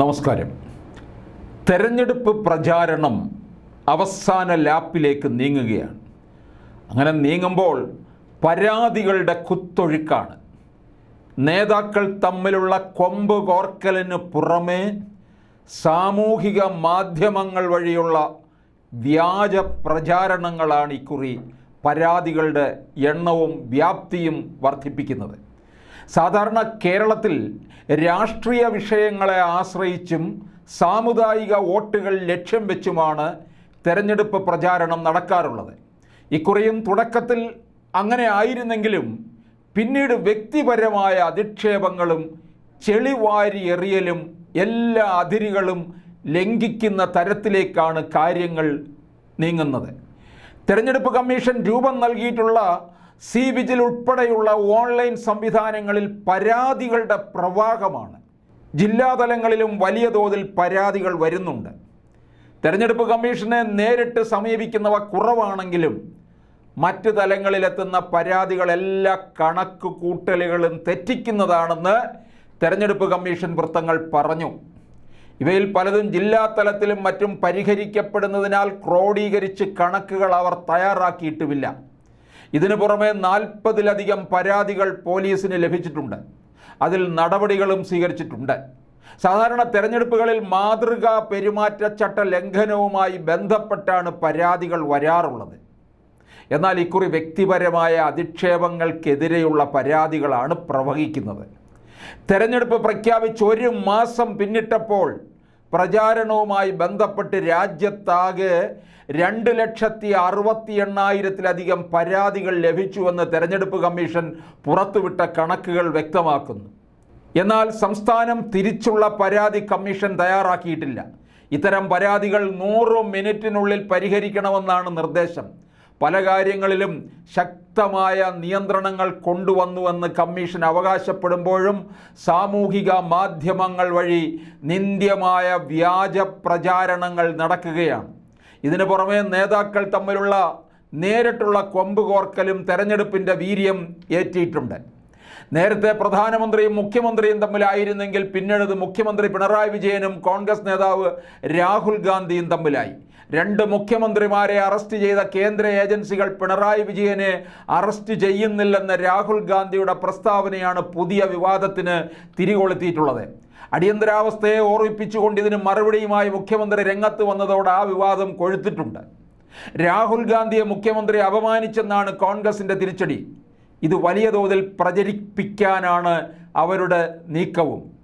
നമസ്കാരം. തെരഞ്ഞെടുപ്പ് പ്രചാരണം അവസാന ലാപ്പിലേക്ക് നീങ്ങുകയാണ്. അങ്ങനെ നീങ്ങുമ്പോൾ പരാതികളുടെ കുത്തൊഴുക്കാണ്. നേതാക്കൾ തമ്മിലുള്ള കൊമ്പ് കോർക്കലിന് പുറമേ സാമൂഹിക മാധ്യമങ്ങൾ വഴിയുള്ള വ്യാജ പ്രചാരണങ്ങളാണ് ഇക്കുറി പരാതികളുടെ എണ്ണവും വ്യാപ്തിയും വർദ്ധിപ്പിക്കുന്നത്. സാധാരണ കേരളത്തിൽ രാഷ്ട്രീയ വിഷയങ്ങളെ ആശ്രയിച്ചും സാമുദായിക വോട്ടുകൾ ലക്ഷ്യം വെച്ചുമാണ് തെരഞ്ഞെടുപ്പ് പ്രചാരണം നടക്കാറുള്ളത്. ഇക്കുറിയും തുടക്കത്തിൽ അങ്ങനെ ആയിരുന്നെങ്കിലും പിന്നീട് വ്യക്തിപരമായ അധിക്ഷേപങ്ങളും ചെളിവാരി എറിയലും എല്ലാ അതിരുകളും ലംഘിക്കുന്ന തരത്തിലേക്കാണ് കാര്യങ്ങൾ നീങ്ങുന്നത്. തെരഞ്ഞെടുപ്പ് കമ്മീഷൻ രൂപം നൽകിയിട്ടുള്ള സി വിജിൽ ഉൾപ്പെടെയുള്ള ഓൺലൈൻ സംവിധാനങ്ങളിൽ പരാതികളുടെ പ്രവാഹമാണ്. ജില്ലാതലങ്ങളിലും വലിയ തോതിൽ പരാതികൾ വരുന്നുണ്ട്. തെരഞ്ഞെടുപ്പ് കമ്മീഷനെ നേരിട്ട് സമീപിക്കുന്നവ കുറവാണെങ്കിലും മറ്റ് തലങ്ങളിലെത്തുന്ന പരാതികളെല്ലാ കണക്ക് കൂട്ടലുകളും തെറ്റിക്കുന്നതാണെന്ന് തെരഞ്ഞെടുപ്പ് കമ്മീഷൻ വൃത്തങ്ങൾ പറഞ്ഞു. ഇവയിൽ പലതും ജില്ലാ തലത്തിലും മറ്റും പരിഹരിക്കപ്പെടുന്നതിനാൽ ക്രോഡീകരിച്ച് കണക്കുകൾ അവർ തയ്യാറാക്കിയിട്ടുമില്ല. ഇതിനു പുറമെ നാൽപ്പതിലധികം പരാതികൾ പോലീസിന് ലഭിച്ചിട്ടുണ്ട്. അതിൽ നടപടികളും സ്വീകരിച്ചിട്ടുണ്ട്. സാധാരണ തെരഞ്ഞെടുപ്പുകളിൽ മാതൃകാ പെരുമാറ്റച്ചട്ട ലംഘനവുമായി ബന്ധപ്പെട്ടാണ് പരാതികൾ വരാറുള്ളത്. എന്നാൽ ഇക്കുറി വ്യക്തിപരമായ അധിക്ഷേപങ്ങൾക്കെതിരെയുള്ള പരാതികളാണ് പ്രവഹിക്കുന്നത്. തെരഞ്ഞെടുപ്പ് പ്രഖ്യാപിച്ച് ഒരു മാസം പിന്നിട്ടപ്പോൾ പ്രചാരണവുമായി ബന്ധപ്പെട്ട് രാജ്യത്താകെ രണ്ട് ലക്ഷത്തി അറുപത്തി എണ്ണായിരത്തിലധികം പരാതികൾ ലഭിച്ചുവെന്ന് തെരഞ്ഞെടുപ്പ് കമ്മീഷൻ പുറത്തുവിട്ട കണക്കുകൾ വ്യക്തമാക്കുന്നു. എന്നാൽ സംസ്ഥാനം തിരിച്ചുള്ള പരാതി കമ്മീഷൻ തയ്യാറാക്കിയിട്ടില്ല. ഇത്തരം പരാതികൾ നൂറ് മിനിറ്റിനുള്ളിൽ പരിഹരിക്കണമെന്നാണ് നിർദ്ദേശം. പല കാര്യങ്ങളിലും ശക്തമായ നിയന്ത്രണങ്ങൾ കൊണ്ടുവന്നുവെന്ന് കമ്മീഷൻ അവകാശപ്പെടുമ്പോഴും സാമൂഹിക മാധ്യമങ്ങൾ വഴി നിന്ദ്യമായ വ്യാജ പ്രചാരണങ്ങൾ നടക്കുകയാണ്. ഇതിനു പുറമെ നേതാക്കൾ തമ്മിലുള്ള നേരിട്ടുള്ള കൊമ്പ് കോർക്കലും തെരഞ്ഞെടുപ്പിന്റെ വീര്യം ഏറ്റിയിട്ടുണ്ട്. നേരത്തെ പ്രധാനമന്ത്രിയും മുഖ്യമന്ത്രിയും തമ്മിലായിരുന്നെങ്കിൽ പിന്നീട് മുഖ്യമന്ത്രി പിണറായി വിജയനും കോൺഗ്രസ് നേതാവ് രാഹുൽ ഗാന്ധിയും തമ്മിലായി. രണ്ട് മുഖ്യമന്ത്രിമാരെ അറസ്റ്റ് ചെയ്ത കേന്ദ്ര ഏജൻസികൾ പിണറായി വിജയനെ അറസ്റ്റ് ചെയ്യുന്നില്ലെന്ന രാഹുൽ ഗാന്ധിയുടെ പ്രസ്താവനയാണ് പുതിയ വിവാദത്തിന് തിരികൊളുത്തിയിട്ടുള്ളത്. അടിയന്തരാവസ്ഥയെ ഓർമ്മിപ്പിച്ചുകൊണ്ട് ഇതിന് മറുപടിയുമായി മുഖ്യമന്ത്രി രംഗത്ത് വന്നതോടെ ആ വിവാദം കൊഴുത്തിട്ടുണ്ട്. രാഹുൽ ഗാന്ധിയെ മുഖ്യമന്ത്രി അപമാനിച്ചെന്നാണ് കോൺഗ്രസിന്റെ തിരിച്ചടി. ഇത് വലിയ തോതിൽ പ്രചരിപ്പിക്കാനാണ് അവരുടെ നീക്കവും.